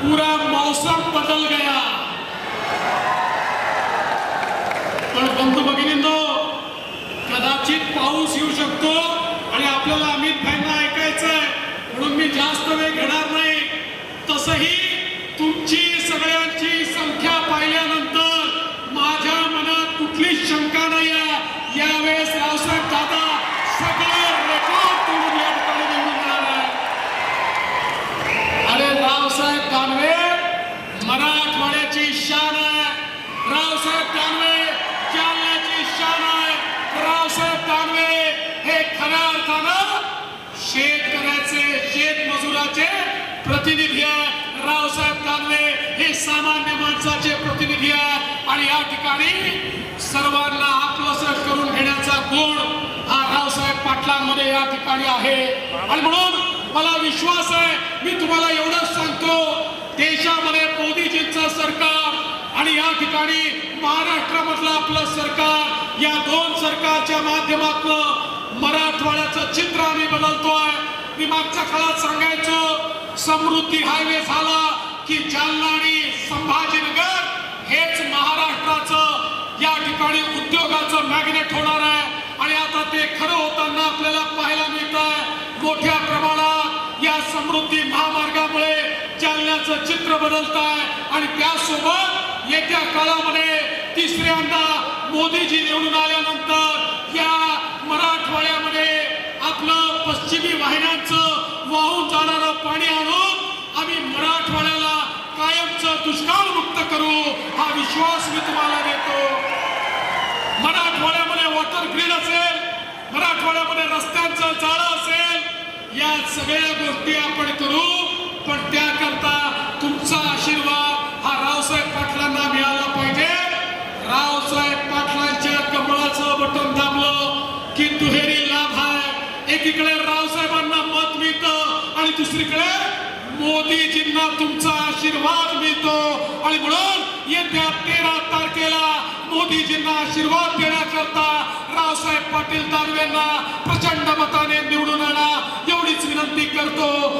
पूरा मौसम बदल गया। पण बंधू भगिनींनो कदाचित पाऊस येऊ शकतो आणि आपल्याला अमित भाईंना ऐकायचंय म्हणून मी जास्त वेळ घेणार नाही. तसही तुमची सगळ्यांची संख्या पाहिल्यानंतर माझ्या मनात कुठलीच शंका नाही आहे यावेळेस रावसाहेब दादा सगळे रेकॉर्ड तोडून या ठिकाणी निवडून येणार आहे अरे रावसाहेब दानवे मराठवाड्याची शान आहे रावसाहेब दानवे जालन्याची शान आहे रावसाहेब दानवे हे खऱ्या अर्थानं शेतकऱ्याचे शेतमजुराचे प्रतिनिधी आहे. रावसाहेब दानवे हे सामान्य माणसाचे प्रतिनिधी आहेत आणि या ठिकाणी सर्वांना आपलंस करून घेण्याचा गुण हा रावसाहेब पाटलांमध्ये या ठिकाणी आहे. आणि म्हणून मला विश्वास आहे मी तुम्हाला एवढंच सांगतो देशामध्ये मोदीजींचं सरकार आणि या ठिकाणी महाराष्ट्रामधलं आपलं सरकार या दोन सरकारच्या माध्यमातून मराठवाड्याचं चित्र आम्ही बदलतोय. मी मागच्या काळात सांगायचो समृद्धी हायवे झाला की जालना आणि संभाजीनगर हेच महाराष्ट्राचं या ठिकाणी उद्योगाचं मॅग्नेट होणार आहे. आणि आता ते खरं होताना आपल्याला पाहायला मिळत आहे मोठ्या प्रमाणात या समृद्धी महामार्गामुळे जालन्याचं चित्र बदलत आहे आणि त्यासोबत येत्या काळामध्ये तिसऱ्यांदा मोदीजी निवडून आल्यानंतर या मराठवाड्यामध्ये आपलं पश्चिमी वाहिन्यांचं वाहून जाणार पाणी आणून आम्ही मराठवाड्याला कायमचं दुष्काळ मुक्त करू हा विश्वास मी तुम्हाला देतो. मराठवाड्यामध्ये वॉटर ग्रीड असेल मराठवाड्यामध्ये रस्त्यांचं जाळं असेल या सगळ्या गोष्टी आपण करू पण त्याकरता तुमचा आशीर्वाद हा रावसाहेब पाटलांना मिळाला पाहिजे. रावसाहेब पाटलांच्या कमळाचं बटन दाबलं की दुहेरी लाभ आहे एकीकडे रावसाहेबांना मत मिळतं आणि दुसरीकडे मोदीजींना तुमचा आशीर्वाद मिळतो. आणि म्हणून येत्या तेरा तारखेला मोदीजींना आशीर्वाद देण्याकरता रावसाहेब पाटील दानवेंना प्रचंड मताने निवडून आणा. एवढीच विनंती करतो.